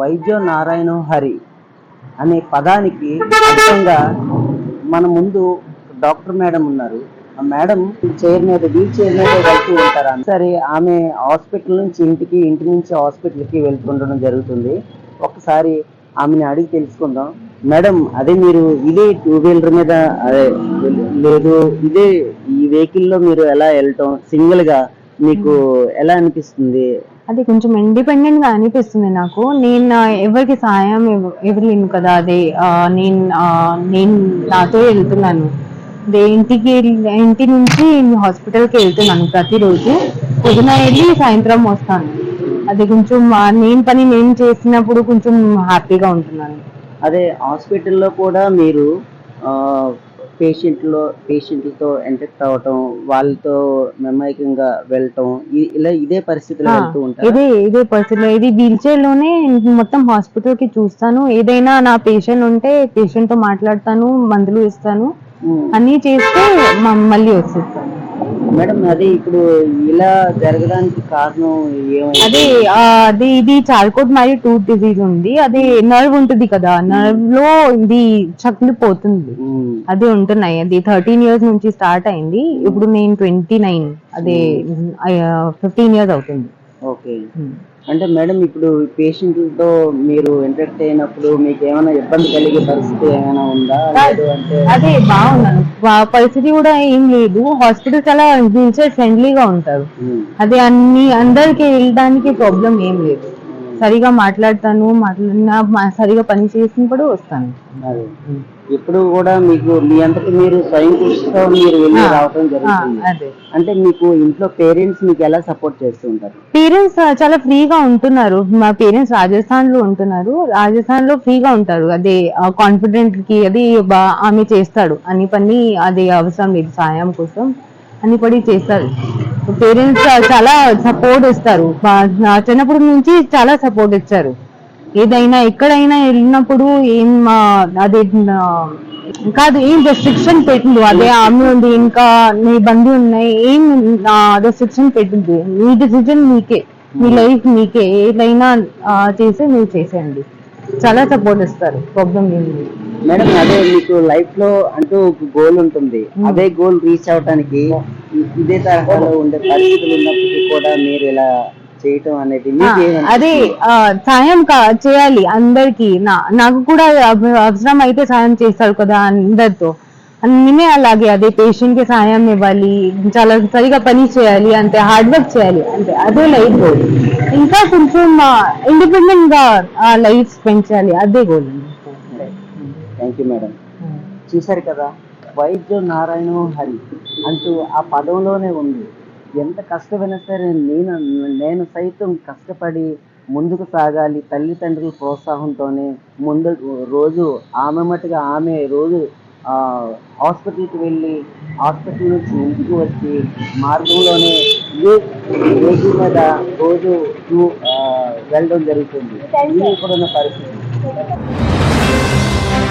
వైద్య నారాయణ హరి అనే పదానికి అర్థంగా మన ముందు డాక్టర్ మేడం ఉన్నారు. ఆ మేడం చైర్ మీద వీల్ చైర్ మీద వెళ్తూ ఉంటారు. సరే ఆమె హాస్పిటల్ నుంచి ఇంటికి ఇంటి నుంచి హాస్పిటల్కి వెళ్తుండడం జరుగుతుంది. ఒకసారి ఆమెని అడిగి తెలుసుకుందాం. మేడం అదే మీరు ఇదే టూ వీలర్ మీద అదే లేదు ఇదే ఈ వెహికల్లో మీరు ఎలా వెళ్ళటం? సింగిల్గా మీకు ఎలా అనిపిస్తుంది? అది కొంచెం ఇండిపెండెంట్గా అనిపిస్తుంది నాకు. నేను ఎవరికి సాయం ఎవ- ఎవరు లేను కదా. అదే నేను నేను నాతో వెళ్తున్నాను. ఇంటికి ఇంటి నుంచి హాస్పిటల్కి వెళ్తున్నాను ప్రతిరోజు. పొద్దున వెళ్ళి సాయంత్రం వస్తాను. అది కొంచెం నేను పని నేను చేసినప్పుడు కొంచెం హ్యాపీగా ఉంటున్నాను. అదే హాస్పిటల్లో కూడా మీరు పేషెంట్లో పేషెంట్లతో ఎంటెక్ట్ అవ్వటం వాళ్ళతో మెమైకంగా వెళ్ళటం ఇలా ఇదే పరిస్థితిలో వెళ్తూ ఉంటారు? ఇదే ఇదే పరిస్థితిలో ఇది వీల్ చైర్లోనే మొత్తం హాస్పిటల్కి చూస్తాను. ఏదైనా నా పేషెంట్ ఉంటే పేషెంట్తో మాట్లాడతాను మందులు ఇస్తాను. అన్ని చేస్తే మళ్ళీ వచ్చేస్తాను. మేడం అదే ఇప్పుడు ఇలా జరగడానికి కారణం అదే అది ఇది చాల్కోట్ మరి టూత్ డిసీజ్ ఉంది. అది నర్వ్ ఉంటుంది కదా నర్వ్లో ఇది చక్లు పోతుంది. అది ఉంటున్నాయి. అది థర్టీన్ ఇయర్స్ నుంచి స్టార్ట్ అయింది. ఇప్పుడు నేను ట్వంటీ నైన్ అదే ఫిఫ్టీన్ ఇయర్స్ అవుతుంది. ఓకే. అంటే మేడం ఇప్పుడు పేషెంట్లతో మీరు ఇంటరాక్ట్ అయినప్పుడు మీకు ఏమైనా ఇబ్బంది కలిగే పరిస్థితి ఏమైనా ఉందా? లేదు అంటే అదే బాగున్నాను వా- పరిస్థితి కూడా ఏం లేదు. హాస్పిటల్ చాలా వీల్చైర్ ఫ్రెండ్లీగా ఉంటారు. ఉమ్, అదే అన్ని అందరికి వెళ్ళడానికి ప్రాబ్లం ఏం లేదు. సరిగా మాట్లాడతాను మాట్లాడినా సరిగా పని చేసినప్పుడు వస్తాను. ఎప్పుడు కూడా మీకు మీ అంతటి మీరు స్వయం కృషితో మీరు వెళ్ళి రావటం ఆ, జరుగుతుంది. అదే. అంటే మీకు ఇంట్లో పేరెంట్స్ మీకు ఎలా సపోర్ట్ చేస్తూ ఉంటారు? పేరెంట్స్ చాలా ఫ్రీగా ఉంటున్నారు. మా పేరెంట్స్ రాజస్థాన్లో ఉంటున్నారు. రాజస్థాన్లో ఫ్రీగా ఉంటారు. అదే కాన్ఫిడెంట్కి అది ఆమె చేస్తాడు. అని పని అది అవసరం లేదు. సాయం కోసం అని పడి చేస్తారు. పేరెంట్స్ చాలా సపోర్ట్ ఇస్తారు. నా చిన్నప్పటి నుంచి చాలా సపోర్ట్ ఇచ్చారు. ఏదైనా ఎక్కడైనా వెళ్ళినప్పుడు ఏం ఆ, అదే కాదు ఏం రెస్ట్రిక్షన్ పెట్టింది. అదే ఆమె ఉంది ఇంకా నీ బంధువు ఉన్నాయి ఏం రెస్ట్రిక్షన్ పెట్టింది. మీ డిసిజన్ మీకే మీ లైఫ్ మీకే. ఏదైనా చేసి మీరు చేసేయండి. చాలా సపోర్ట్ ఇస్తారు. ప్రాబ్లం ఏమి మేడం అదే మీకు లైఫ్లో అంటూ ఒక గోల్ ఉంటుంది. అదే గోల్ రీచ్ అవడానికి ఇదే తరహాలో ఉండే పరిస్థితులు ఉన్నప్పటికీ కూడా మీరు ఇలా చేయటం అనేది? అదే సాయం చేయాలి అందరికి. నాకు కూడా అవ- అవసరం అయితే సాయం చేస్తారు కదా అందరితో. నేనే అలాగే అదే పేషెంట్కి సాయం ఇవ్వాలి చాలా సరిగా పని చేయాలి అంతే హార్డ్ వర్క్ చేయాలి అంతే అదే లైఫ్ గోల్ ఇంకా కొంచెం ఇండిపెండెంట్గా లైఫ్ స్పెండ్ చేయాలి అదే గోల్ థ్యాంక్ యూ మేడం చూశారు కదా వైద్య నారాయణ హరి అంటూ ఆ పదంలోనే ఉంది ఎంత కష్టమైనా సరే నేను నేను సైతం కష్టపడి ముందుకు సాగాలి తల్లిదండ్రుల ప్రోత్సాహంతోనే ముందు రోజు ఆమె మటుగా ఆమె రోజు హాస్పిటల్కి వెళ్ళి హాస్పిటల్ నుంచి ఇంటికి వచ్చి మార్గంలోనే ఇదే మీద రోజు వెళ్ళడం జరుగుతుంది ఇది ఇప్పుడున్న పరిస్థితి